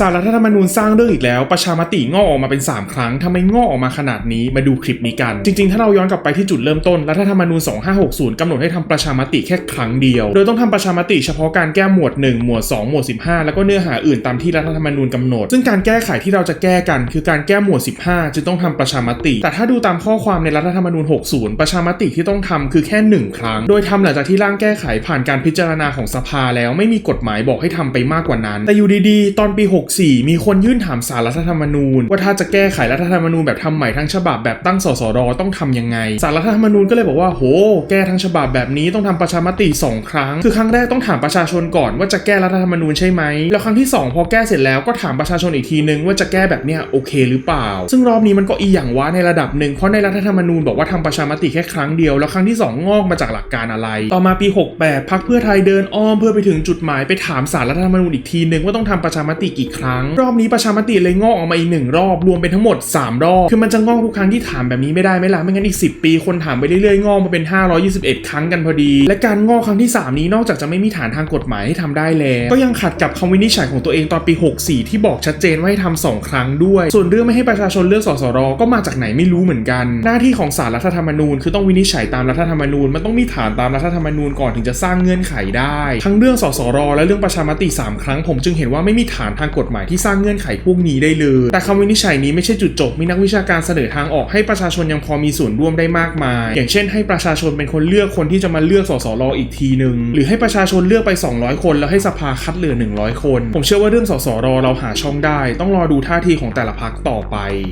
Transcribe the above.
สารรัฐธรรมนูญสร้างเรื่องอีกแล้ว ประชามติงอกออกมาเป็น 3 ครั้งทำไมงอกออกมาขนาดนี้มาดูคลิปนี้กัน จริงๆ ถ้าเราย้อนกลับไปที่จุดเริ่มต้น รัฐธรรมนูญ 2560กำหนดให้ทำประชามติแค่ครั้งเดียว โดยต้องทำประชามติเฉพาะการแก้หมวด 1 หมวด 2 หมวด 15 แล้วก็เนื้อหาอื่นตามที่รัฐธรรมนูญกำหนด ซึ่งการแก้ไขที่เราจะแก้กัน คือการแก้หมวด 15 จึงต้องทำประชามติ แต่ถ้าดูตามข้อความในรัฐธรรมนูญ 60 ประชามติที่ต้องทำคือแค่หนึ่งครั้ง โดยทำหลังจากที่ร่างแก้ไขผ่านการพิจารณาของสภาแล้วไม่มีกฎหมายบอกให้ทำไปมากกว่านั้น แต่อยู่ดีๆ ตอนปี64 มีคนยื่นถามสารรัฐธรรมนูญ ว่าถ้าจะแก้ไขรัฐธรรมนูญแบบทำใหม่ทั้งฉบับแบบตั้งสสรต้องทำยังไงสารรัฐธรรมนูญก็เลยบอกว่าโห แก้ทั้งฉบับแบบนี้ต้องทำประชามติ 2 ครั้ง คือครั้งแรกต้องถามประชาชนก่อนว่าจะแก้รัฐธรรมนูญใช่ไหมแล้วครั้งที่ 2 พอแก้เสร็จแล้วก็ถามประชาชนอีกทีนึงว่าจะแก้แบบเนี้ยโอเคหรือเปล่า ซึ่งรอบนี้มันก็อีอย่างวะในระดับหนึ่งเพราะในรัฐธรรมนูญบอกว่าทำประชามติแค่ครั้งเดียวแล้วครั้งที่สองงอกมาจากหลักการอะไร ต่อมาปี 68พักเพื่อไทยเดินอ้อมเพื่อไปถึงจุดหมายไปถามสารรัฐธรรมนูญอีกทีนึงว่าต้องทำประชามติกี่ครั้ง รอบนี้ประชามติเลยงอกออกมาอีกหนึ่งรอบรวมเป็นทั้งหมด 3 รอบ คือมันจะงอกทุกครั้งที่ถามแบบนี้ไม่ได้ไหมล่ะไม่งั้นอีก 10 ปีคนถามไปเรื่อยๆงอกมาเป็น 521 ครั้งกันพอดี และการงอกครั้งที่ 3 นี้นอกจากจะไม่มีฐานทางกฎหมายให้ทำได้แล้ว ก็ยังขัดกับคำวินิจฉัยของตัวเองตอนปี 64 ที่บอกชัดเจนว่าให้ทำสองครั้งด้วย ส่วนเรื่องไม่ให้ประชาชนเลือกสสรก็มาจากไหนไม่รู้เหมือนกัน หน้าที่ของศาลรัฐธรรมนูญคือต้องวินิจฉัยตามรัฐธรรมนูญมันต้องมีฐานตามรัฐธรรมนูญก่อนถึงจะสร้างเงื่อนไขได้ ทั้งเรื่องสสรและเรื่องประชามติ 3 ครั้งผมจึงเห็นว่าไม่มีฐานทางกฎหมายที่สร้างเงื่อนไขพวกนี้ได้เลย แต่คำวินิจฉัยนี้ไม่ใช่จุดจบ มีนักวิชาการเสนอทางออกให้ประชาชนยังพอมีส่วนร่วมได้มากมาย อย่างเช่น ให้ประชาชนเป็นคนเลือกคนที่จะมาเลือกสสรอีกทีหนึ่งหรือให้ประชาชนเลือกไป 200 คน แล้วให้สภาคัดเหลือ 100 คน ผมเชื่อว่าเรื่องสสรเราหาช่องได้ ต้องรอดูท่าทีของแต่ละพรรคต่อไป